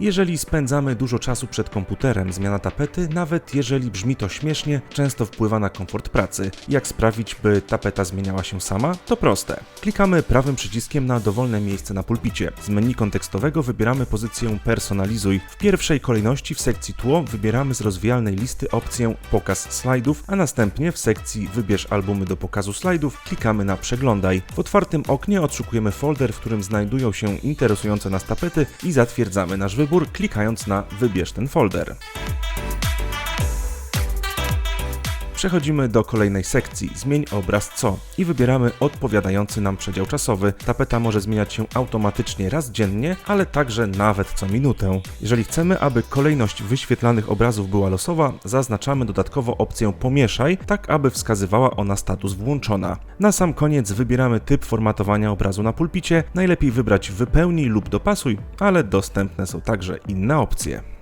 Jeżeli spędzamy dużo czasu przed komputerem, zmiana tapety, nawet jeżeli brzmi to śmiesznie, często wpływa na komfort pracy. Jak sprawić, by tapeta zmieniała się sama? To proste. Klikamy prawym przyciskiem na dowolne miejsce na pulpicie. Z menu kontekstowego wybieramy pozycję Personalizuj. W pierwszej kolejności w sekcji Tło wybieramy z rozwijalnej listy opcję Pokaz slajdów, a następnie w sekcji Wybierz albumy do pokazu slajdów klikamy na Przeglądaj. W otwartym oknie odszukujemy folder, w którym znajdują się interesujące nas tapety i zatwierdzamy nasz wybór klikając na Wybierz ten folder. Przechodzimy do kolejnej sekcji Zmień obraz co i wybieramy odpowiadający nam przedział czasowy. Tapeta może zmieniać się automatycznie raz dziennie, ale także nawet co minutę. Jeżeli chcemy, aby kolejność wyświetlanych obrazów była losowa, zaznaczamy dodatkowo opcję Pomieszaj, tak aby wskazywała ona status włączona. Na sam koniec wybieramy typ formatowania obrazu na pulpicie. Najlepiej wybrać Wypełnij lub Dopasuj, ale dostępne są także inne opcje.